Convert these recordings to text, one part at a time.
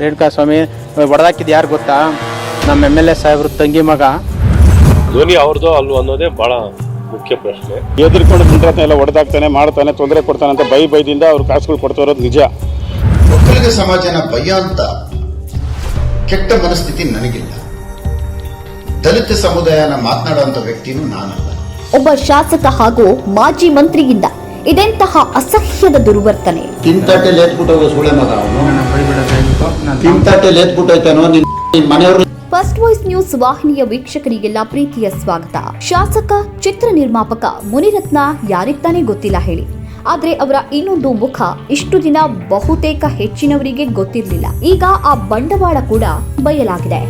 ರೇಣುಕಾ ಸ್ವಾಮಿ ಹೊಡೆದಾಕಿದ್ದು ಯಾರು ಗೊತ್ತಾ? ನಮ್ಮ ಎಂ ಎಲ್ ಎ ಸಾಹೇಬ್ರ ತಂಗಿ ಮಗ. ಧ್ವನಿ ಅವ್ರದ್ದು ಅಲ್ವ ಅನ್ನೋದೇ ಬಹಳ ಮುಖ್ಯ ಪ್ರಶ್ನೆ. ಎದುರ್ಕೊಂಡು ಮುಂಡ್ರತ್ನ ಎಲ್ಲ ಹೊಡೆದಾಕ್ತಾನೆ ಮಾಡ್ತಾನೆ ತೊಂದರೆ ಕೊಡ್ತಾನೆ ಅಂತ ಬೈ ಬೈದಿಂದ ಅವ್ರು ಕಾಸುಗಳು ಕೊಡ್ತಾ ಇರೋದು ನಿಜ. ಒಕ್ಕಲಿಗ ಸಮಾಜನ ಭಯ ಅಂತ ಕೆಟ್ಟ ಮನಸ್ಥಿತಿ ನನಗಿಲ್ಲ. ದಲಿತ ಸಮುದಾಯನ ಮಾತನಾಡುವಂತ ವ್ಯಕ್ತಿನೂ ನಾನಲ್ಲ. ಒಬ್ಬ ಶಾಸಕ ಹಾಗೂ ಮಾಜಿ ಮಂತ್ರಿಯಿಂದ ಇದೆಂತಹ ಅಸಹ್ಯದ ದುರ್ವರ್ತನೆ? ತಿಂತಾಟೆ ಎತ್ಬಿಟ್ಟು ಹೋಗೋ ಸುಳೆ ಮಗ. ಅವನು ಫಸ್ಟ್ ವಾಯ್ಸ್ ನ್ಯೂಸ್ ವಾಹಿನಿಯ ವೀಕ್ಷಕರಿಗೆಲ್ಲ ಪ್ರೀತಿಯ ಸ್ವಾಗತ. ಶಾಸಕ, ಚಿತ್ರ ನಿರ್ಮಾಪಕ ಮುನಿರತ್ನ ಯಾರಿಗ್ತಾನೆ ಗೊತ್ತಿಲ್ಲ ಹೇಳಿ. ಆದ್ರೆ ಅವರ ಇನ್ನೊಂದು ಮುಖ ಇಷ್ಟು ದಿನ ಬಹುತೇಕ ಹೆಚ್ಚಿನವರಿಗೆ ಗೊತ್ತಿರಲಿಲ್ಲ. ಈಗ ಆ ಬಂಡವಾಳ ಕೂಡ ಬಯಲಾಗಿದೆ.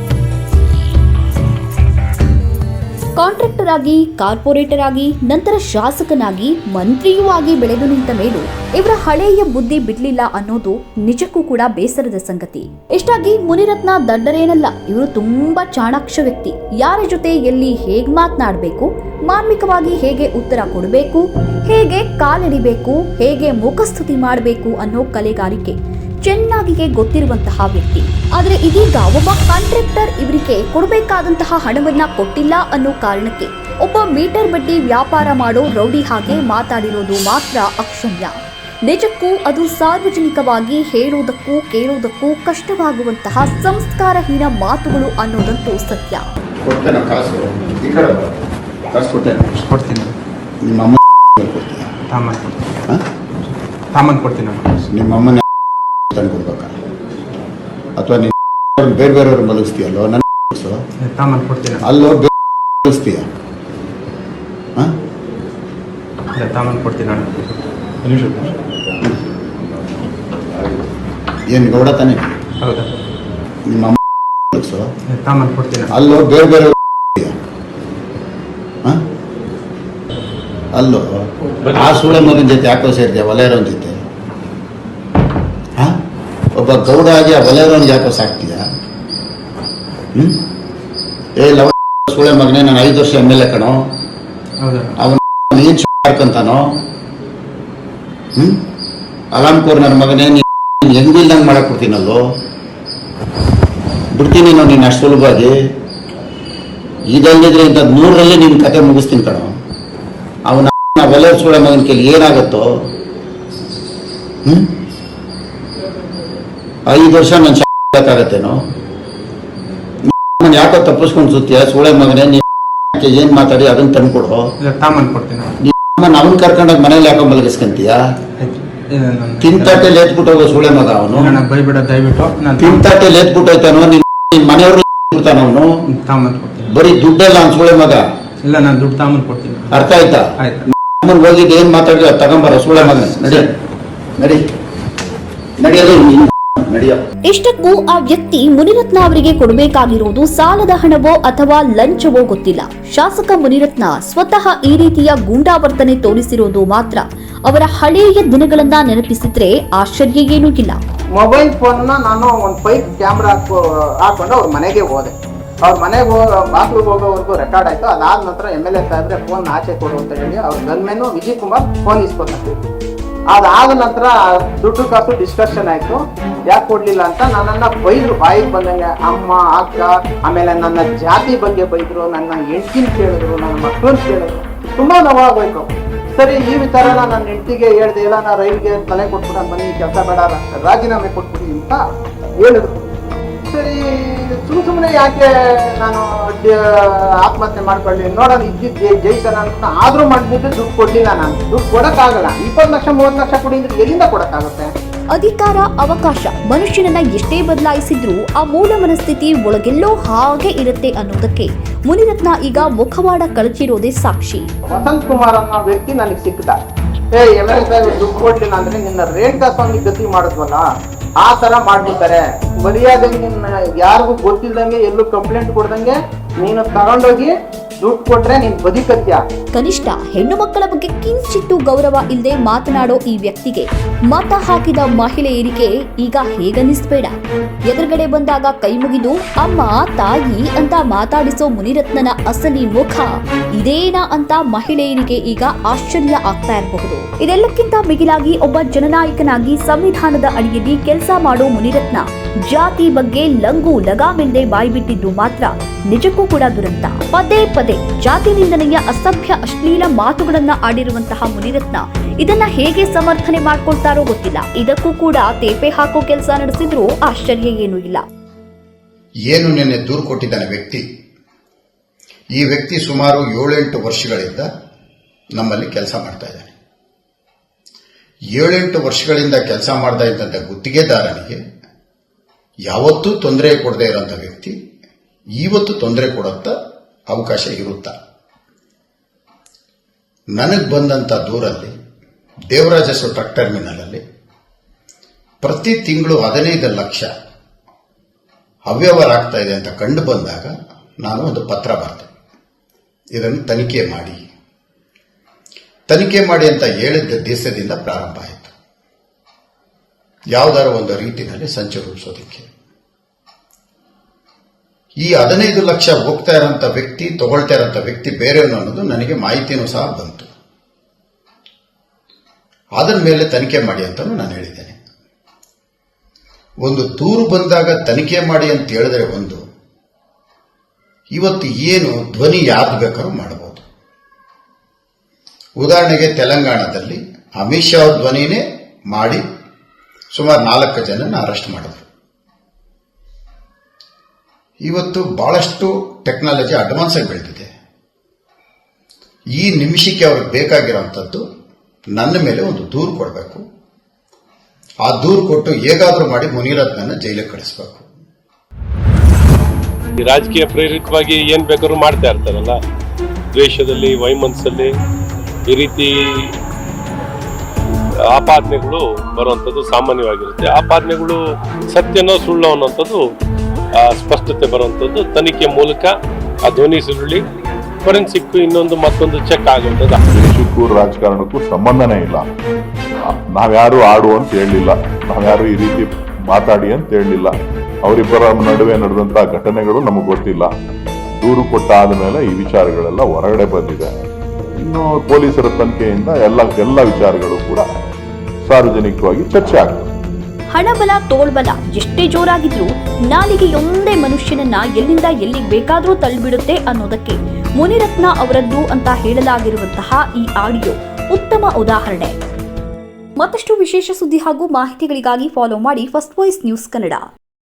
ಕಾಂಟ್ರಾಕ್ಟರ್ ಆಗಿ, ಕಾರ್ಪೊರೇಟರ್ ಆಗಿ, ನಂತರ ಶಾಸಕನಾಗಿ, ಮಂತ್ರಿಯೂ ಆಗಿ ಬೆಳೆದು ನಿಂತ ಮೇಲೂ ಇವರ ಹಳೆಯ ಬುದ್ಧಿ ಬಿಡ್ಲಿಲ್ಲ ಅನ್ನೋದು ನಿಜಕ್ಕೂ ಕೂಡ ಬೇಸರದ ಸಂಗತಿ. ಇಷ್ಟಾಗಿ ಮುನಿರತ್ನ ದಡ್ಡರೇನಲ್ಲ ಇವರು ತುಂಬಾ ಚಾಣಾಕ್ಷ ವ್ಯಕ್ತಿ. ಯಾರ ಜೊತೆ ಎಲ್ಲಿ ಹೇಗ್ ಮಾತನಾಡಬೇಕು, ಮಾರ್ಮಿಕವಾಗಿ ಹೇಗೆ ಉತ್ತರ ಕೊಡಬೇಕು, ಹೇಗೆ ಕಾಲಿಡಿಬೇಕು, ಹೇಗೆ ಮುಖಸ್ತುತಿ ಮಾಡಬೇಕು ಅನ್ನೋ ಕಲೆಗಾರಿಕೆ. ಚೆನ್ನಾಗಿಗೆ ಗೊತ್ತಿರುವಂತಹ ವ್ಯಕ್ತಿ. ಆದ್ರೆ ಇದೀಗ ಒಬ್ಬ ಕಾಂಟ್ರಾಕ್ಟರ್ ಇವರಿಗೆ ಕೊಡಬೇಕಾದಂತಹ ಹಣವನ್ನ ಕೊಟ್ಟಿಲ್ಲ ಅನ್ನೋ ಕಾರಣಕ್ಕೆ ಒಬ್ಬ ಮೀಟರ್ ಬಡ್ಡಿ ವ್ಯಾಪಾರ ಮಾಡೋ ರೌಡಿ ಹಾಗೆ ಮಾತಾಡಿರೋದು ಮಾತ್ರ ಅಕ್ಷಮ್ಯ. ನಿಜಕ್ಕೂ ಅದು ಸಾರ್ವಜನಿಕವಾಗಿ ಹೇಳುವುದಕ್ಕೂ ಕೇಳುವುದಕ್ಕೂ ಕಷ್ಟವಾಗುವಂತಹ ಸಂಸ್ಕಾರಹೀನ ಮಾತುಗಳು ಅನ್ನೋದಂತೂ ಸತ್ಯ. ನಿಮ್ಮ ತಂದು ಕೊಡ್ಬೇಕಾ ಅಥವಾ ನೀನು ಬೇರೆ ಬೇರೆಯವ್ರು ಮಲಗಿಸ್ತೀಯಲ್ಲೋ? ನನ್ನ ಅಲ್ಲೋ ಬೇರೆ ಮಲಗಿಸ್ತೀಯ? ಏನು ಗೌಡ ತಾನೆ? ನಿಮ್ಮ ಅಮ್ಮ ಅಲ್ಲೋ ಬೇರೆ ಬೇರೆ ಅಲ್ಲೋ? ಆ ಸೂಳೆ ಮಗನ ಜೊತೆ ಯಾಕೋ ಸೇರಿದೆ ಒಲೆಯರೋನ್ ಜೊತೆ? ಹಾ? ಒಬ್ಬ ಗೌಡ ಆಗಿ ಆ ಒಲೆಯರೋನ್ ಯಾಕೋ ಸಾಕ್ತೀಯ ಹ್ಮ್? ಏ ಲವ ಸೂಳೆ ಮಗನೇ ನಾನು ಐದು ವರ್ಷ ಎಂ ಎಲ್ ಎ ಕಣೋ. ಅವನು ಏನು ಮಾಡ್ಕೊಂತಾನೋ ಹ್ಮ್? ಅಲಾಂಪುರ್ ನನ್ನ ಮಗನೇ ನೀನು ಹೆಂಗಿಲ್ದಂಗೆ ಮಾಡಕ್ ಕೊಡ್ತೀನಲ್ಲೋ? ಬಿಡ್ತೀನಿ ನಾನು ನೀನು ಅಷ್ಟು ಸುಲಭವಾಗಿ. ಇದಲ್ಲಿದ್ರೆ ಇಂಥದ್ದು ನೂರರಲ್ಲಿ ನಿನ್ನ ಕತೆ ಮುಗಿಸ್ತೀನಿ ಕಣೋ. ಅವನ ಒಲೆ ಸೂಳೆ ಮಗನ ಕೇಳಿ ಏನಾಗುತ್ತೋ? ಹ್ಮ್? ಐದು ವರ್ಷ ನಾನು ಬೇಕಾಗತ್ತೇನೋ ಯಾಕೋ ತಪ್ಪಿಸ್ಕೊಂಡು ಸುತ್ತೀಯ? ಸೂಳೆ ಮಗನೇ ನೀನು ಏನ್ ಮಾತಾಡಿ ಅದನ್ನ ಇಲ್ಲ ತಾಮನ್ ಕೊಡ್ತೀನಿ. ನೀನು. ಅವನ್ ಕರ್ಕೊಂಡೋಗಿ ಮನೇಲಿ ಯಾಕೋ ಮಲಗಿಸ್ಕಂತೀಯ? ನಾನು ತಿಂತಾಟೆ ಹೋಗೋ ಸೂಳೆ ಮಗ ಅವನು? ನಾನು ಬೈಬೇಡ ದಯವಿಟ್ಟು. ನಾನು ತಿಂತಾಟೆ ಲೇತ್ಬಿಟ್ಟು ಹೋಯ್ತಾನೋ ನಿನ್ ನಿನ್ ಮನೆಯವ್ರು ಬಿಡ್ತಾನ ಅವನು? ತಾಮನ್ ಕೊಡ್ತೀನಿ. ಬರೀ ದುಡ್ಡಲ್ಲ ಅವ್ನು ಸೂಳೆ ಮಗ? ಇಲ್ಲ ನಾನು ದುಡ್ಡು ತಾಮನ್ ಕೊಡ್ತೀನಿ. ಅರ್ಥ ಆಯ್ತಾ? ಅಮ್ಮನ್ ಹೋಗಿದ್ದು ಏನ್ ಮಾತಾಡಿದ್ರೆ ತಗೊಂಬರ ಸೂಳೆ ಮಗ ನಡಿ. ನಡಿ. ನಡಿಯೋದು ನೀನು. ನಡಿಯೋ ಇಷ್ಟಕ್ಕೂ ಆ ವ್ಯಕ್ತಿ ಮುನಿರತ್ನ ಅವರಿಗೆ ಕೊಡಬೇಕಾಗಿರುವುದು ಸಾಲದ ಹಣವೋ ಅಥವಾ ಲಂಚವೋ ಗೊತ್ತಿಲ್ಲ. ಶಾಸಕ ಮುನಿರತ್ನ ಸ್ವತಃ ಈ ರೀತಿಯ ಗೂಂಡಾವರ್ತನೆ ತೋರಿಸಿರೋದು ಮಾತ್ರ. ಅವರ ಹಳೆಯ ದಿನಗಳನ್ನ ನೆನಪಿಸಿದ್ರೆ ಆಶ್ಚರ್ಯ ಏನೂ ಇಲ್ಲ. ಮೊಬೈಲ್ ಫೋನ್ ನಾನು ಒಂದು ಪೈಪ್ ಕ್ಯಾಮ್ರಾ ಹಾಕೋ ಹಾಕೊಂಡು ಅವ್ರ ಮನೆಗೆ ಹೋದೆ. ಅವ್ರ ಮನೆಗೆ ಹೋಗೋ ಬಾತ್ರೂಮ್ ಹೋಗೋವರೆಗೂ ರೆಕಾರ್ಡ್ ಆಯ್ತು. ಅದಾದ ನಂತರ ಎಂ ಎಲ್ ಎ ಸಾಹೇಬ್ರೆ ಫೋನ್ ಆಚೆ ಕೊಡು ಅಂತ ಹೇಳಿ ಅವ್ರ ಗನ್ಮೇನು ವಿಜಯ್ ಕುಮಾರ್ ಫೋನ್ ಇಸ್ಕೊತಾರೆ ಅದಾದ ನಂತರ ದುಡ್ಡು ಕಾಸು ಡಿಸ್ಕಷನ್ ಆಯ್ತು. ಯಾಕೆ ಕೊಡ್ಲಿಲ್ಲ ಅಂತ ನನ್ನನ್ನ ಬೈದ್ರು. ಬಾಯಿಗೆ ಬಂದಂಗೆ ಅಮ್ಮ, ಅಕ್ಕ, ಆಮೇಲೆ ನನ್ನ ಜಾತಿ ಬಗ್ಗೆ ಬೈದ್ರು, ನನ್ನ ಹೆಂಡತಿನ ಕೇಳಿದ್ರು, ನನ್ನ ಮಕ್ಕಳನ್ನ ಕೇಳಿದ್ರು. ತುಂಬಾ ನೋವಾಗೋಯ್ತು. ಸರಿ, ಈ ವಿಚಾರ ನನ್ನ ಹೆಂಡತಿಗೆ ಹೇಳ್ದೆ, ಇಲ್ಲ, ನಾ ರೈಲ್ಗೆ ತಲೆ ಕೊಟ್ಬಿಟ್ಟು ಬನ್ನಿ, ಕೆಲಸ ಬೇಡ, ರಾಜೀನಾಮೆ ಕೊಟ್ಬಿಡಿ ಅಂತ ಹೇಳಿದ್ರು. ಸರಿ ಸುಮ್ ಸುಮ್ಮನೆ ಯಾಕೆ ನಾನು ಆತ್ಮಹತ್ಯೆ ಮಾಡ್ಕೊಳ್ಳಿ? ನೋಡೋಣ ಇದ್ದಿದ್ದು ಜಯಿಸೋಣ ಅಂತ ಆದ್ರೂ ಮಾಡಿದ್ದು ದುಡ್ಡು ಕೊಡ್ಲಿಲ್ಲ ನಾನು. ದುಡ್ಡು ಕೊಡಕ್ಕಾಗಲ್ಲ. ಇಪ್ಪತ್ತು ಲಕ್ಷ ಮೂವತ್ತು ಲಕ್ಷ ಕೊಡಿ ಅಂದ್ರೆ ಎಲ್ಲಿಂದ ಕೊಡಕ್ಕಾಗುತ್ತೆ? ಅಧಿಕಾರ ಅವಕಾಶ ಮನುಷ್ಯನನ್ನ ಎಷ್ಟೇ ಬದಲಾಯಿಸಿದ್ರೂ ಆ ಮೂಲ ಮನಸ್ಥಿತಿ ಒಳಗೆಲ್ಲೋ ಹಾಗೆ ಇರುತ್ತೆ ಅನ್ನೋದಕ್ಕೆ ಮುನಿರತ್ನ ಈಗ ಮುಖವಾಡ ಕಳಚಿರೋದೇ ಸಾಕ್ಷಿ. ವಸಂತ್ ಕುಮಾರ್ ಅನ್ನೋ ವ್ಯಕ್ತಿ ನನಗೆ ಸಿಕ್ಕಿದ ಏ ಎಂ ಎಲ್ ದುಡ್ಡು ಕೊಡ್ಲಿಲ್ಲ ಅಂದ್ರೆ ನಿನ್ನ ರೇಣುಕಾ ಸ್ವಾಮಿ ಗತಿ ಮಾಡಿದ್ವಲ್ಲ? ಆ ತರ ಮಾಡ್ಬಿಡ್ತಾರೆ ನಿನ್ನ ಯಾರಿಗೂ ಗೊತ್ತಿಲ್ದಂಗೆ ಎಲ್ಲೂ ಕಂಪ್ಲೇಂಟ್ ಕೊಡ್ದಂಗೆ ನೀನು ತಗೊಂಡೋಗಿ ದುಡ್ಡು ಕೊಟ್ರೆ ನೀನ್ ಬದುಕತ್ಯ? ಕನಿಷ್ಠ ಹೆಣ್ಣು ಮಕ್ಕಳ ಬಗ್ಗೆ ಕಿಂಚಿಟ್ಟು ಗೌರವ ಇಲ್ಲದೆ ಮಾತನಾಡೋ ಈ ವ್ಯಕ್ತಿಗೆ ಮತ ಹಾಕಿದ ಮಹಿಳೆಯರಿಗೆ ಈಗ ಹೇಗನ್ನಿಸ್ಬೇಡ. ಎದುರುಗಡೆ ಬಂದಾಗ ಕೈ ಮುಗಿದು, ಅಮ್ಮ, ತಾಯಿ ಅಂತ ಮಾತಾಡಿಸೋ ಮುನಿರತ್ನನ ಅಸಲಿ ಮುಖ ಇದೇನಾ ಅಂತ ಮಹಿಳೆಯರಿಗೆ ಈಗ ಆಶ್ಚರ್ಯ ಆಗ್ತಾ ಇರಬಹುದು. ಇದೆಲ್ಲಕ್ಕಿಂತ ಮಿಗಿಲಾಗಿ ಒಬ್ಬ ಜನನಾಯಕನಾಗಿ ಸಂವಿಧಾನದ ಅಡಿಯಲ್ಲಿ ಕೆಲಸ ಮಾಡೋ ಮುನಿರತ್ನ ಜಾತಿ ಬಗ್ಗೆ ಲಂಗು ಲಗಾಮಿಲ್ಲದೆ ಬಾಯ್ಬಿಟ್ಟಿದ್ದು ಮಾತ್ರ ನಿಜಕ್ಕೂ ಕೂಡ ದುರಂತ. ಪದೇ ಪದೇ ಜಾತಿ ನಿಂದನೆಯ ಅಸಭ್ಯ ಅಶ್ಲೀಲ ಮಾತುಗಳನ್ನ ಆಡಿರುವಂತಹ ಮುನಿರತ್ನ ಇದನ್ನ ಹೇಗೆ ಸಮರ್ಥನೆ ಮಾಡ್ಕೊಳ್ತಾರೋ ಗೊತ್ತಿಲ್ಲ. ಇದಕ್ಕೂ ಕೂಡ ತೇಪೆ ಹಾಕೋ ಕೆಲಸ ನಡೆಸಿದ್ರು ಆಶ್ಚರ್ಯ ಏನೂ ಇಲ್ಲ. ಏನು ನಿನ್ನೆ ದೂರು ಕೊಟ್ಟಿದ್ದಾನೆ ವ್ಯಕ್ತಿ? ಈ ವ್ಯಕ್ತಿ ಸುಮಾರು ಏಳೆಂಟು ವರ್ಷಗಳಿಂದ ನಮ್ಮಲ್ಲಿ ಕೆಲಸ ಮಾಡ್ತಾ ಇದ್ದಾನೆ. ಏಳೆಂಟು ವರ್ಷಗಳಿಂದ ಕೆಲಸ ಮಾಡ್ತಾ ಇದ್ದಂಥ ಗುತ್ತಿಗೆದಾರನಿಗೆ ಯಾವತ್ತೂ ತೊಂದರೆ ಕೊಡದೇ ಇರೋಂಥ ವ್ಯಕ್ತಿ ಇವತ್ತು ತೊಂದರೆ ಕೊಡುತ್ತ ಅವಕಾಶ ಇರುತ್ತಾ? ನನಗೆ ಬಂದಂಥ ದೂರಲ್ಲಿ ದೇವರಾಜಸ್ವ ಟ್ರಕ್ ಟರ್ಮಿನಲಲ್ಲಿ, ಪ್ರತಿ ತಿಂಗಳು ಹದಿನೈದು ಲಕ್ಷ ಅವ್ಯವಹಾರ ಆಗ್ತಾ ಇದೆ ಅಂತ ಕಂಡು ಬಂದಾಗ ನಾನು ಒಂದು ಪತ್ರ ಬರೆದೆ ಇದನ್ನು ತನಿಖೆ ಮಾಡಿ. ತನಿಖೆ ಮಾಡಿ ಅಂತ ಹೇಳಿದ್ದ ದೇಶದಿಂದ ಪ್ರಾರಂಭ ಆಯಿತು. ಯಾವುದಾರ ಒಂದು ರೀತಿಯಲ್ಲಿ ಸಂಚು ರೂಪಿಸೋದಕ್ಕೆ. ಈ ಹದಿನೈದು ಲಕ್ಷ ಹೋಗ್ತಾ ಇರೋಂಥ ವ್ಯಕ್ತಿ, ತಗೊಳ್ತಾ ಇರೋಂಥ ವ್ಯಕ್ತಿ ಬೇರೆಯವನು ಅನ್ನೋದು ನನಗೆ ಮಾಹಿತಿಯೂ ಸಹ ಬಂತು. ಅದರ ಮೇಲೆ ತನಿಖೆ ಮಾಡಿ ಅಂತಲೂ ನಾನು ಹೇಳಿದ್ದೇನೆ. ಒಂದು ದೂರು ಬಂದಾಗ ತನಿಖೆ ಮಾಡಿ ಅಂತ ಹೇಳಿದ್ರೆ ಒಂದು, ಇವತ್ತು ಏನು ಧ್ವನಿ ಯಾವ್ದು ಬೇಕಾದ್ರೂ ಮಾಡಬಹುದು ಉದಾಹರಣೆಗೆ ತೆಲಂಗಾಣದಲ್ಲಿ ಅಮಿತ್ ಶಾ ಧ್ವನಿನೇ ಮಾಡಿ ಸುಮಾರು ನಾಲ್ಕು ಜನನ ಅರೆಸ್ಟ್ ಮಾಡಿದ್ರು. ಇವತ್ತು ಬಹಳಷ್ಟು ಟೆಕ್ನಾಲಜಿ ಅಡ್ವಾನ್ಸ್ ಆಗಿ ಬೆಳೆದಿದೆ ಈ ನಿಮಿಷಕ್ಕೆ ಅವ್ರಿಗೆ ಬೇಕಾಗಿರೋಂಥದ್ದು ನನ್ನ ಮೇಲೆ ಒಂದು ದೂರು ಕೊಡಬೇಕು. ಆ ದೂರು ಕೊಟ್ಟು ಹೇಗಾದರೂ ಮಾಡಿ ಮುನಿರಾಜ್ನ ಜೈಲಿಗೆ ಕಳಿಸ್ಬೇಕು. ರಾಜಕೀಯ ಪ್ರೇರಿತವಾಗಿ ಏನ್ ಬೇಕಾದ್ರೂ ಮಾಡ್ತಾ ಇರ್ತಾರಲ್ಲ? ದ್ವೇಷದಲ್ಲಿ ವೈಮನಸ್ಸಲ್ಲಿ ಈ ರೀತಿ ಆಪಾದನೆಗಳು ಬರುವಂಥದ್ದು ಸಾಮಾನ್ಯವಾಗಿರುತ್ತೆ. ಆಪಾದನೆಗಳು ಸತ್ಯನೋ ಸುಳ್ಳು ಅನ್ನೋಂಥದ್ದು ಸ್ಪಷ್ಟತೆ ಬರುವಂಥದ್ದು ತನಿಖೆ ಮೂಲಕ ಆ ಧ್ವನಿ ಸುರುಳಿ ಫೊರೆನ್ಸಿಕ್ ಇನ್ನೊಂದು ಮತ್ತೊಂದು ಚೆಕ್ ಆಗುವಂಥದ್ದು ದೇಶಕ್ಕೂ ರಾಜಕಾರಣಕ್ಕೂ ಸಂಬಂಧನೇ ಇಲ್ಲ. ನಾವ್ಯಾರು ಆಡು ಅಂತ ಹೇಳಲಿಲ್ಲ. ನಾವ್ಯಾರು ಈ ರೀತಿ ಮಾತಾಡಿ ಅಂತ ಹೇಳಲಿಲ್ಲ. ಅವರಿಬ್ಬರ ನಡುವೆ ನಡೆದಂತಹ ಘಟನೆಗಳು ನಮಗೆ ಗೊತ್ತಿಲ್ಲ. ದೂರು ಕೊಟ್ಟಾದ ಮೇಲೆ ಈ ವಿಚಾರಗಳೆಲ್ಲ ಹೊರಗಡೆ ಬಂದಿದೆ. ಇನ್ನು ಪೊಲೀಸರ ತನಿಖೆಯಿಂದ ಎಲ್ಲ ಎಲ್ಲ ವಿಚಾರಗಳು ಕೂಡ ಸಾರ್ವಜನಿಕವಾಗಿ ಚರ್ಚೆ ಆಗ್ತದೆ. ಹಣಬಲ, ತೋಳ್ಬಲ ಎಷ್ಟೇ ಜೋರಾಗಿದ್ರೂ ನಾಲಿಗೆಯೊಂದೇ ಮನುಷ್ಯನನ್ನ ಎಲ್ಲಿಂದ ಎಲ್ಲಿಗೆ ಬೇಕಾದರೂ ತಳ್ಳಿಬಿಡುತ್ತೆ ಅನ್ನೋದಕ್ಕೆ ಮುನಿರತ್ನ ಅವರದ್ದು ಅಂತ ಹೇಳಲಾಗಿರುವಂತಹ ಈ ಆಡಿಯೋ ಉತ್ತಮ ಉದಾಹರಣೆ. ಮತ್ತಷ್ಟು ವಿಶೇಷ ಸುದ್ದಿ ಹಾಗೂ ಮಾಹಿತಿಗಳಿಗಾಗಿ ಫಾಲೋ ಮಾಡಿ ಫಸ್ಟ್ ವಾಯ್ಸ್ ನ್ಯೂಸ್ ಕನ್ನಡ